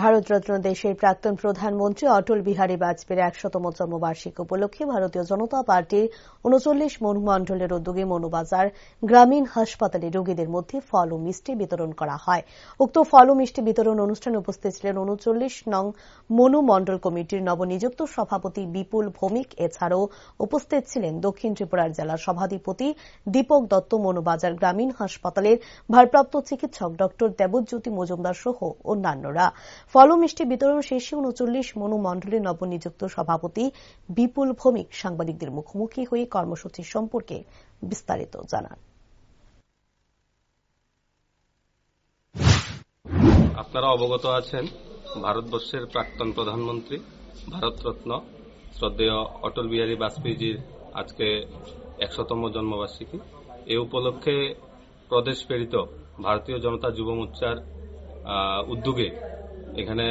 ভারতরত্ন দেশের প্রাক্তন প্রধানমন্ত্রী অটল বিহারী বাজপেয়ীর একশতম জন্মবার্ষিকী উপলক্ষে ভারতীয় জনতা পার্টির উনচল্লিশ মন্ডলের উদ্যোগে মনুবাজার গ্রামীণ হাসপাতালে রোগীদের মধ্যে ফল ও মিষ্টি বিতরণ করা হয়। উক্ত ফল ও মিষ্টি বিতরণ অনুষ্ঠানে উপস্থিত ছিলেন উনচল্লিশ নং মনু মন্ডল কমিটির নবনিযুক্ত সভাপতি বিপুল ভৌমিক। এছাড়াও উপস্থিত ছিলেন দক্ষিণ ত্রিপুরার জেলা সভাধিপতি দীপক দত্ত, মনুবাজার গ্রামীণ হাসপাতালের ভারপ্রাপ্ত চিকিৎসক ড দেবজ্যোতি মজুমদার সহ অন্যান্যরা। ফল মিষ্টি বিতরণ শেষে উনচল্লিশ মনু মন্ডলের নবনিযুক্ত সভাপতি বিপুল ভৌমিক সাংবাদিকদের মুখোমুখি হয়ে কর্মসূচি সম্পর্কে বিস্তারিত জানান। আপনারা অবগত আছেন, ভারতবর্ষের প্রাক্তন প্রধানমন্ত্রী, ভারতরত্ন, শ্রদ্ধেয় অটল বিহারী বাজপেয়ীজির আজকে একশতম জন্মবার্ষিকী। এ উপলক্ষে প্রদেশ প্রেরিত ভারতীয় জনতা যুব মোর্চার উদ্যোগে এখানে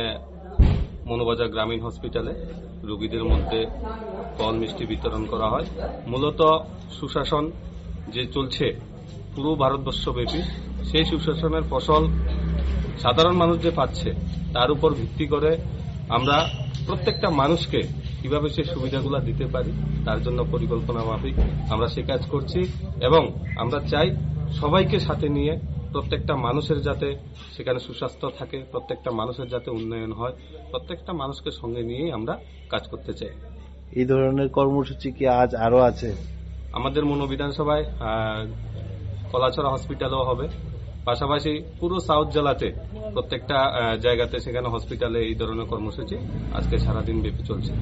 মনোবাজার গ্রামীণ হসপিটালে রোগীদের মধ্যে ফল মিষ্টি বিতরণ করা হয়। মূলত সুশাসন যে চলছে পুরো ভারতবর্ষব্যাপী, সেই সুশাসনের ফসল সাধারণ মানুষ যে পাচ্ছে, তার উপর ভিত্তি করে আমরা প্রত্যেকটা মানুষকে কীভাবে সেই সুবিধাগুলো দিতে পারি, তার জন্য পরিকল্পনা মাফিক আমরা সে কাজ করছি এবং আমরা চাই সবাইকে সাথে নিয়ে প্রত্যেকটা মানুষের যাতে সেখানে সুস্বাস্থ্য থাকে প্রত্যেকটা মানুষের যাতে উন্নয়ন হয় প্রত্যেকটা মানুষকে সঙ্গে নিয়েই আমরা কাজ করতে চাই। এই ধরনের কর্মসূচি কি আজ আরও আছে? আমাদের মনো বিধানসভায় কলাছড়া হসপিটালও হবে। পাশাপাশি পুরো সাউথ জেলাতে প্রত্যেকটা জায়গাতে সেখানে হসপিটালে এই ধরনের কর্মসূচি আজকে সারাদিন ব্যাপী চলছে।